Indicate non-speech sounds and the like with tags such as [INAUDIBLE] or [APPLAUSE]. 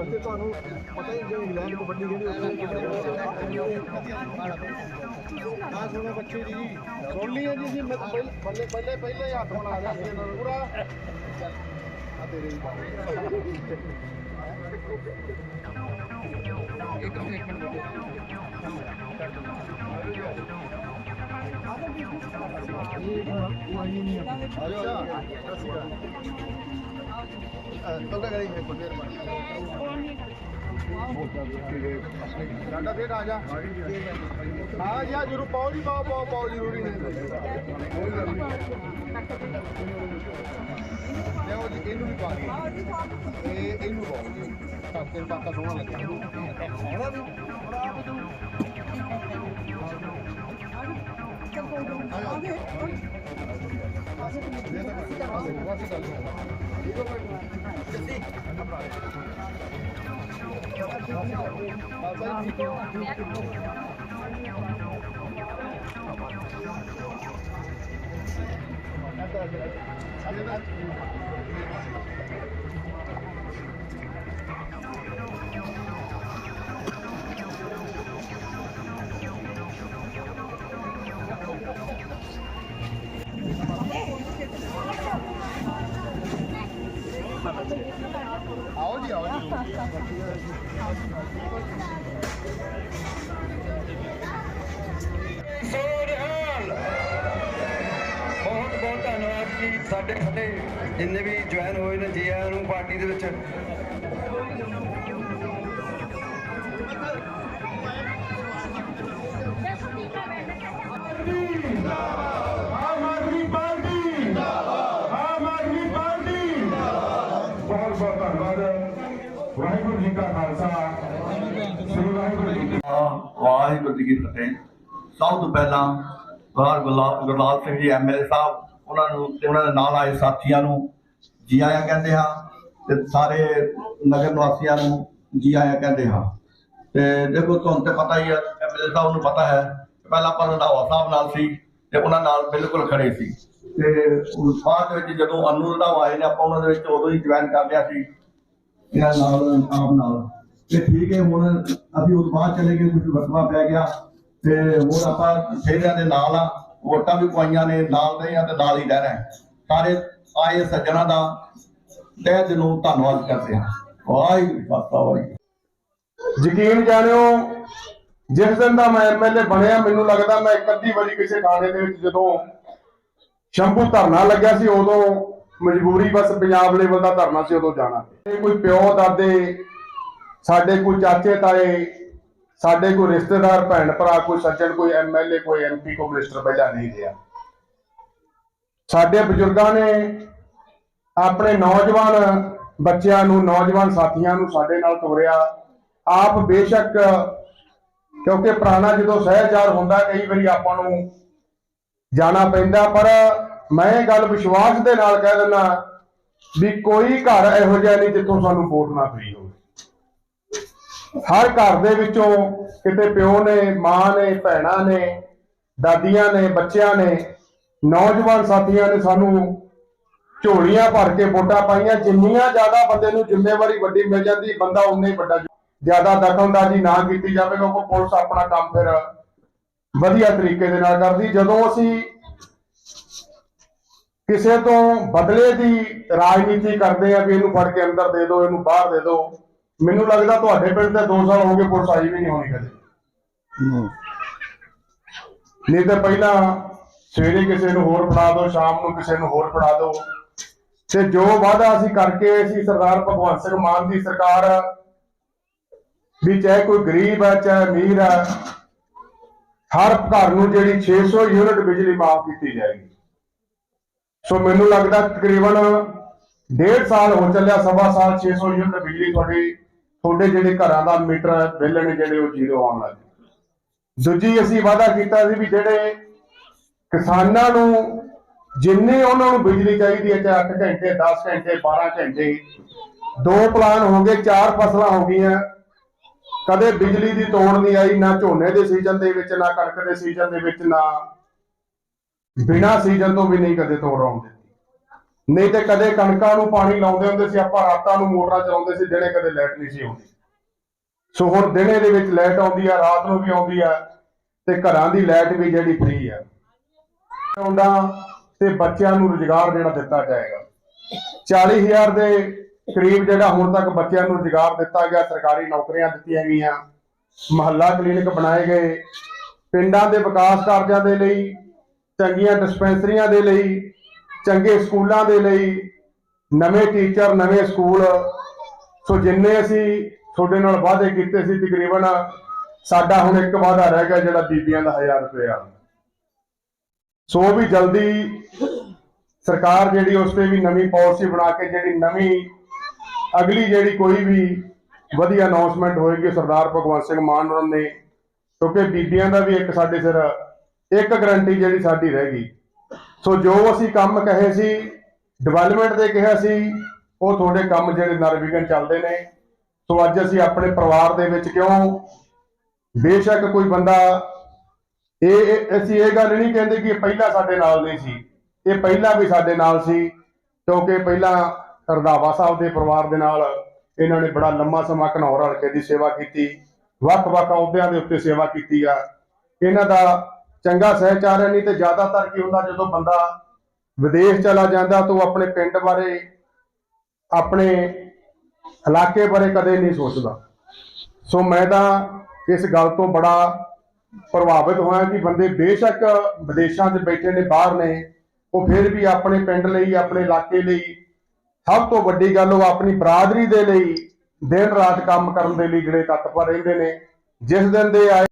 ਅਸੀਂ ਤੁਹਾਨੂੰ ਪਤਾ ਹੀ ਨਹੀਂ ਇੰਗਲੈਂਡ ਕਬੱਡੀ ਜਿਹੜੀ ਆ ਸੁਣੋ ਬੱਚੇ ਜੀ, ਸੁਣ ਲਈ ਜੀ ਜੀ ਪਹਿਲੇ ਬੱਲੇ ਬੱਲੇ ਪਹਿਲੇ ਹੱਥ ਬਣਾ ਲਿਆ ਪੂਰਾ। ਆ ਤੇਰੇ ਹੀ ਤੋੜਾ ਕਰੀ ਮੈਂ ਕੋਈ ਡਾਡਾ ਫੇਰ ਆ ਜਾ ਹਾਂ ਜੀ ਆ ਜਰੂਰ ਪਾਓ ਜੀ ਪਾਓ ਪਾਓ ਪਾਓ ਜ਼ਰੂਰੀ ਨਹੀਂ ਕੋਈ ਗੱਲ ਨਹੀਂ ਲਿਆਓ ਜੀ ਇਹਨੂੰ ਵੀ ਪਾ ਦਿਓ [LAUGHS] ਜੀ ਸਾਡੇ ਸਾਡੇ ਜਿੰਨੇ ਵੀ ਜੁਆਇਨ ਹੋਏ ਨੇ ਜੀ ਆਇਆਂ ਨੂੰ ਪਾਰਟੀ ਦੇ ਵਿੱਚ। ਵਾਹਿਗੁਰੂ ਜੀ ਕਾ ਖਾਲਸਾ ਸ੍ਰੀ ਵਾਹਿਗੁਰੂ ਜੀ ਕੀ ਵਾਹਿਗੁਰੂ ਜੀ ਕੀ ਫਤਿਹ। ਸਭ ਤੋਂ ਪਹਿਲਾਂ ਬਾਹਰ ਗੁਰਲਾਲ ਸਿੰਘ ਜੀ ਐਮਐਲਏ ਸਾਹਿਬ ਉਹਨਾਂ ਨੂੰ ਤੇ ਉਹਨਾਂ ਦੇ ਨਾਲ ਆਏ ਸਾਥੀਆਂ ਨੂੰ ਜੀ ਆਇਆਂ ਕਹਿੰਦੇ ਹਾਂ ਤੇ ਸਾਰੇ ਨਗਰ ਨਿਵਾਸੀਆਂ ਨੂੰ ਜੀ ਆਇਆਂ ਕਹਿੰਦੇ ਹਾਂ। ਤੇ ਦੇਖੋ ਤੁਹਾਨੂੰ ਤੇ ਪਤਾ ਹੀ ਹੈ ਐਮਐਲਏ ਸਾਹਿਬ ਨੂੰ ਪਤਾ ਹੈ, ਪਹਿਲਾਂ ਆਪਾਂ ਰੰਧਾਵਾ ਸਾਹਿਬ ਨਾਲ ਸੀ ਤੇ ਉਹਨਾਂ ਨਾਲ ਬਿਲਕੁਲ ਖੜੇ ਸੀ। ਤੇ ਬਾਅਦ ਵਿੱਚ ਜਦੋਂ ਅਨੂ ਰੰਧਾਵਾ ਆਏ ਨੇ, ਆਪਾਂ ਉਹਨਾਂ ਦੇ ਵਿੱਚ ਉਦੋਂ ਹੀ ਜੁਆਇਨ ਕਰ ਲਿਆ ਸੀ। ਇਹਨਾਂ ਨਾਲ, ਆਪ ਨਾਲ। ਤੇ ਠੀਕ ਹੈ, ਹੁਣ ਅਸੀਂ ਉਸ ਬਾਅਦ ਚਲੇ ਗਏ ਕੁਝ ਵਕਵਾ ਪੈ ਗਿਆ। ਤੇ ਹੁਣ ਆਪਾਂ ਸ਼ਹਿਰਾਂ ਦੇ ਨਾਲ ਆ। ਵੋਟਾਂ ਵੀ ਪਾਈਆਂ ਨੇ, ਨਾਲ ਦੇ ਆ ਤੇ ਨਾਲ ਹੀ ਰਹਿਣਾ ਸਾਰੇ ਆਏ ਸੱਜਣਾ ਦਾ ਤਹਿ ਦਿਲੋਂ ਧੰਨਵਾਦ ਕਰਦੇ ਹਾਂ। ਵਾਹਿਗੁਰੂ ਪਾਸਾ ਵਾਹਿਗੁਰੂ ਯਕੀਨ ਜਾਣਿਓ, ਜਿਸ ਦਿਨ ਦਾ ਮੈਂ ਐਮਐਲਏ ਬਣਿਆ, ਮੈਨੂੰ ਲੱਗਦਾ ਮੈਂ ਇੱਕ ਅੱਧੀ ਵਾਰੀ ਕਿਸੇ ਥਾਣੇ ਦੇ ਵਿੱਚ ਜਦੋਂ ਸ਼ੰਭੂ ਧਰਨਾ ਲੱਗਿਆ ਸੀ, ਉਦੋਂ ਮਜਬੂਰੀ ਬਸ ਪੰਜਾਬ ਲੈਵਲ ਦਾ ਧਰਨਾ ਸੀ, ਉਦੋਂ ਜਾਣਾ ਕੋਈ ਪਿਓ, ਦਾਦੇ, ਸਾਡੇ ਕੋਈ ਚਾਚੇ, ਤਾਏ ਸਾਡੇ ਕੋਈ ਰਿਸ਼ਤੇਦਾਰ, ਭੈਣ ਭਰਾ, ਕੋਈ ਸੱਜਣ, ਕੋਈ ਐਮਐਲਏ ਕੋਈ ਐਮਪੀ ਕੋਈ ਮਿਨਿਸਟਰ ਪਹਿਲਾਂ ਨਹੀਂ ਰਿਹਾ। ਸਾਡੇ ਬਜ਼ੁਰਗਾਂ ਨੇ ਆਪਣੇ ਨੌਜਵਾਨ ਬੱਚਿਆਂ ਨੂੰ, ਨੌਜਵਾਨ ਸਾਥੀਆਂ ਨੂੰ ਸਾਡੇ ਨਾਲ ਤੋਰਿਆ। ਆਪ ਬੇਸ਼ੱਕ ਕਿਉਂਕਿ ਪੁਰਾਣਾ ਜਦੋਂ ਸਹਿਜਾਰ ਹੁੰਦਾ, ਕਈ ਵਾਰੀ ਆਪਾਂ ਨੂੰ ਜਾਣਾ ਪੈਂਦਾ, ਪਰ ਮੈਂ ਇਹ ਗੱਲ ਵਿਸ਼ਵਾਸ ਦੇ ਨਾਲ ਕਹਿ ਦਿੰਦਾ ਵੀ ਕੋਈ ਘਰ ਇਹੋ ਜਿਹਾ ਨਹੀਂ ਜਿੱਥੋਂ ਸਾਨੂੰ ਵੋਟ ਨਾ ਪਈ ਹੋਵੇ। ਹਰ ਘਰ ਦੇ ਵਿੱਚੋਂ ਕਿਤੇ ਪਿਓ ਨੇ, ਮਾਂ ਨੇ, ਭੈਣਾਂ ਨੇ, ਦਾਦੀਆਂ ਨੇ, ਬੱਚਿਆਂ ਨੇ, ਨੌਜਵਾਨ ਸਾਥੀਆਂ ਨੇ ਸਾਨੂੰ ਝੋਲੀਆਂ ਭਰ ਕੇ ਵੋਟਾਂ ਪਾਈਆਂ। ਜਿੰਨੀਆਂ ਜ਼ਿਆਦਾ ਬੰਦੇ ਨੂੰ ਜ਼ਿੰਮੇਵਾਰੀ ਵੱਡੀ ਮਿਲ ਜਾਂਦੀ, ਬੰਦਾ ਉਨਾ ਹੀ ਵੱਡਾ ਜ਼ਿਆਦਾ ਦਖਲਅੰਦਾਜ਼ੀ ਨਾ ਕੀਤੀ ਜਾਵੇ ਕਿਉਂਕਿ ਪੁਲਿਸ ਆਪਣਾ ਕੰਮ ਫਿਰ ਵਧੀਆ ਤਰੀਕੇ ਦੇ ਨਾਲ ਕਰਦੀ। ਜਦੋਂ ਅਸੀਂ ਕਿਸੇ ਤੋਂ ਬਦਲੇ ਦੀ ਰਾਜਨੀਤੀ ਕਰਦੇ ਆ ਵੀ ਇਹਨੂੰ ਫੜ ਕੇ ਅੰਦਰ ਦੇ ਦਿਓ, ਇਹਨੂੰ ਬਾਹਰ ਦੇ ਦਿਓ ਮੈਨੂੰ ਲੱਗਦਾ ਤੁਹਾਡੇ ਪਿੰਡ ਤੇ 2 ਸਾਲ ਹੋ ਗਏ ਪੁਲਿਸ ਆਈ ਵੀ ਨਹੀਂ ਹੋਣੀ ਕਦੇ। ਨਹੀਂ ਤਾਂ ਪਹਿਲਾਂ ਸਵੇਰੇ ਕਿਸੇ ਨੂੰ ਹੋਰ ਫੜਾ ਦਿਓ ਸ਼ਾਮ ਨੂੰ ਕਿਸੇ ਨੂੰ ਹੋਰ ਫੜਾ ਦਿਓ। ਤੇ ਜੋ ਵਾਅਦਾ ਅਸੀਂ ਕਰਕੇ ਸੀ ਸਰਦਾਰ ਭਗਵੰਤ ਸਿੰਘ ਮਾਨ ਦੀ ਸਰਕਾਰ ਵੀ ਚਾਹੇ ਕੋਈ ਗਰੀਬ ਹੈ ਚਾਹੇ ਅਮੀਰ ਹੈ ਹਰ ਘਰ ਨੂੰ ਜਿਹੜੀ 600 ਯੂਨਿਟ ਬਿਜਲੀ ਮਾਫ ਕੀਤੀ ਜਾਏਗੀ। ਸੋ ਮੈਨੂੰ ਲੱਗਦਾ ਤਕਰੀਬਨ ਡੇਢ ਸਾਲ ਹੋ ਚੱਲਿਆ ਸਵਾ ਸਾਲ 600 ਯੂਨਿਟ ਬਿਜਲੀ ਤੁਹਾਡੀ ਤੁਹਾਡੇ ਜਿਹੜੇ ਘਰਾਂ ਦਾ ਮੀਟਰ ਬਿੱਲ ਨੇ ਜਿਹੜੇ ਉਹ ਜ਼ੀਰੋ ਆਉਣ ਲੱਗ ਗਏ। ਦੂਜੀ ਅਸੀਂ ਵਾਅਦਾ ਕੀਤਾ ਸੀ ਵੀ ਜਿਹੜੇ ਕਿਸਾਨਾਂ ਨੂੰ ਜਿੰਨੇ ਉਹਨਾਂ ਨੂੰ ਬਿਜਲੀ ਚਾਹੀਦੀ ਹੈ ਚਾਹੇ 8 ਘੰਟੇ 10 ਘੰਟੇ 12 ਘੰਟੇ, ਦੋ ਪਲਾਨ ਹੋ ਗਏ, ਚਾਰ ਫਸਲਾਂ ਹੋ ਗਈਆਂ। ਕਦੇ ਬਿਜਲੀ ਦੀ ਤੋੜ ਨਹੀਂ ਆਈ, ਨਾ ਝੋਨੇ ਦੇ ਸੀਜ਼ਨ ਦੇ ਵਿੱਚ, ਨਾ ਕਣਕ ਦੇ ਸੀਜ਼ਨ ਦੇ ਵਿੱਚ, ਨਾ ਬਿਨਾ ਸੀਜ਼ਨ ਤੋਂ ਵੀ ਨਹੀਂ ਕਦੇ ਤੋੜ ਆਉਂਦੇ। ਨਹੀਂ ਤੇ ਕਦੇ ਕਣਕਾਂ ਨੂੰ ਪਾਣੀ ਲਾਉਂਦੇ ਹੁੰਦੇ ਸੀ, ਆਪਾਂ ਰਾਤਾਂ ਨੂੰ ਮੋਟਰਾਂ ਚਲਾਉਂਦੇ ਸੀ ਜਿਹੜੇ ਕਦੇ ਲਾਈਟ ਨਹੀਂ ਸੀ ਆਉਂਦੀ। ਸੋ ਹੁਣ ਦਿਨੇ ਦੇ ਵਿੱਚ ਲਾਈਟ ਆਉਂਦੀ ਆ, ਰਾਤ ਨੂੰ ਵੀ ਆਉਂਦੀ ਆ, ਤੇ ਘਰਾਂ ਦੀ ਲਾਈਟ ਵੀ ਜਿਹੜੀ ਫ੍ਰੀ ਆ। ਆਉਂਦਾ ਤੇ ਬੱਚਿਆਂ ਨੂੰ ਰੁਜ਼ਗਾਰ ਜਿਹੜਾ ਦਿੱਤਾ ਜਾਏਗਾ। 40000 ਦੇ ਕਰੀਬ ਜਿਹੜਾ ਹੁਣ ਤੱਕ ਬੱਚਿਆਂ ਨੂੰ ਰੁਜ਼ਗਾਰ ਦਿੱਤਾ ਗਿਆ, ਸਰਕਾਰੀ ਨੌਕਰੀਆਂ ਦਿੱਤੀਆਂ ਗਈਆਂ, ਮਹੱਲਾ ਕਲੀਨਿਕ ਬਣਾਏ ਗਏ, ਪਿੰਡਾਂ ਦੇ ਵਿਕਾਸ ਕਾਰਜਾਂ ਦੇ ਲਈ, ਚੰਗੀਆਂ ਡਿਸਪੈਂਸਰੀਆਂ ਦੇ ਲਈ ਚੰਗੇ ਸਕੂਲਾਂ ਦੇ ਲਈ, ਨਵੇਂ ਟੀਚਰ, ਨਵੇਂ ਸਕੂਲ। ਸੋ ਜਿੰਨੇ ਅਸੀਂ ਤੁਹਾਡੇ ਨਾਲ ਵਾਅਦੇ ਕੀਤੇ ਸੀ, ਤਕਰੀਬਨ ਸਾਡਾ ਹੁਣ ਇੱਕ ਵਾਅਦਾ ਰਹਿ ਗਿਆ, ਜਿਹੜਾ ਬੀਬੀਆਂ ਦਾ 1000 ਰੁਪਇਆ ਸੋ ਵੀ ਜਲਦੀ ਸਰਕਾਰ ਜਿਹੜੀ, ਉਸ ਤੇ ਵੀ ਨਵੀਂ ਪਾਲਿਸੀ ਬਣਾ ਕੇ, ਜਿਹੜੀ ਨਵੀਂ, ਅਗਲੀ ਜਿਹੜੀ ਕੋਈ ਵੀ ਵਧੀਆ ਅਨਾਉਂਸਮੈਂਟ ਹੋਏਗੀ, ਸਰਦਾਰ ਭਗਵੰਤ ਸਿੰਘ ਮਾਨ ਹੋਰਾਂ ਨੇ, ਕਿਉਂਕਿ ਬੀਬੀਆਂ ਦਾ ਵੀ ਇੱਕ ਸਾਡੇ ਸਿਰ, ਇੱਕ ਗਰੰਟੀ ਜਿਹੜੀ ਸਾਡੀ ਰਹਿ ਗਈ। ਸੋ ਜੋ ਅਸੀਂ ਕੰਮ ਕਹੇ ਸੀ ਡਿਵੈਲਪਮੈਂਟ ਦੇ ਕਿਹਾ ਸੀ, ਉਹ ਤੁਹਾਡੇ ਕੰਮ ਜਿਹੜੇ ਨਰਵਿਘਨ ਚੱਲਦੇ ਨੇ। ਸੋ ਅੱਜ ਅਸੀਂ ਆਪਣੇ ਪਰਿਵਾਰ ਦੇ ਵਿੱਚ ਕਿਉਂ? ਬੇਸ਼ੱਕ ਕੋਈ ਬੰਦਾ ਇਹ, ਅਸੀਂ ਇਹ ਗੱਲ ਨਹੀਂ ਕਹਿੰਦੇ ਕਿ ਇਹ ਪਹਿਲਾਂ ਸਾਡੇ ਨਾਲ ਨਹੀਂ ਸੀ। ਇਹ ਪਹਿਲਾਂ ਵੀ ਸਾਡੇ ਨਾਲ ਸੀ, ਕਿਉਂਕਿ ਪਹਿਲਾਂ ਰੰਧਾਵਾ ਸਾਹਿਬ ਦੇ ਪਰਿਵਾਰ ਦੇ ਨਾਲ ਇਹਨਾਂ ਨੇ ਬੜਾ ਲੰਮਾ ਸਮਾਂ ਘਨੌਰ ਹਲਕੇ ਦੀ ਸੇਵਾ ਕੀਤੀ। ਵੱਖ-ਵੱਖ ਅਹੁਦਿਆਂ ਦੇ ਉੱਤੇ ਸੇਵਾ ਕੀਤੀ ਆ। ਇਹਨਾਂ ਦਾ ਚੰਗਾ ਸਹਿਚਾਰ ਨਹੀਂ ਤੇ ਜ਼ਿਆਦਾਤਰ ਕੀ ਹੁੰਦਾ, ਜਦੋਂ ਬੰਦਾ ਵਿਦੇਸ਼ ਚਲਾ ਜਾਂਦਾ ਤਾਂ ਆਪਣੇ ਪਿੰਡ ਬਾਰੇ, ਆਪਣੇ ਇਲਾਕੇ ਬਾਰੇ ਕਦੇ ਨਹੀਂ ਸੋਚਦਾ। ਸੋ ਮੈਂ ਤਾਂ ਇਸ ਗੱਲ ਤੋਂ ਬੜਾ ਪ੍ਰਭਾਵਿਤ ਹੋਇਆ ਕਿ ਬੰਦੇ ਬੇਸ਼ੱਕ ਵਿਦੇਸ਼ਾਂ 'ਚ ਬੈਠੇ ਨੇ, ਬਾਹਰ ਨੇ, ਉਹ ਫਿਰ ਵੀ ਆਪਣੇ ਪਿੰਡ ਲਈ, ਆਪਣੇ ਇਲਾਕੇ ਲਈ, ਸਭ ਤੋਂ ਵੱਡੀ ਗੱਲ ਉਹ ਆਪਣੀ ਬਰਾਦਰੀ ਦੇ ਲਈ ਦਿਨ ਰਾਤ ਕੰਮ ਕਰਨ ਦੇ ਲਈ ਜਿਹੜੇ ਤਤਪਰ ਰਹਿੰਦੇ ਨੇ। ਜਿਸ ਦਿਨ ਦੇ ਆਏ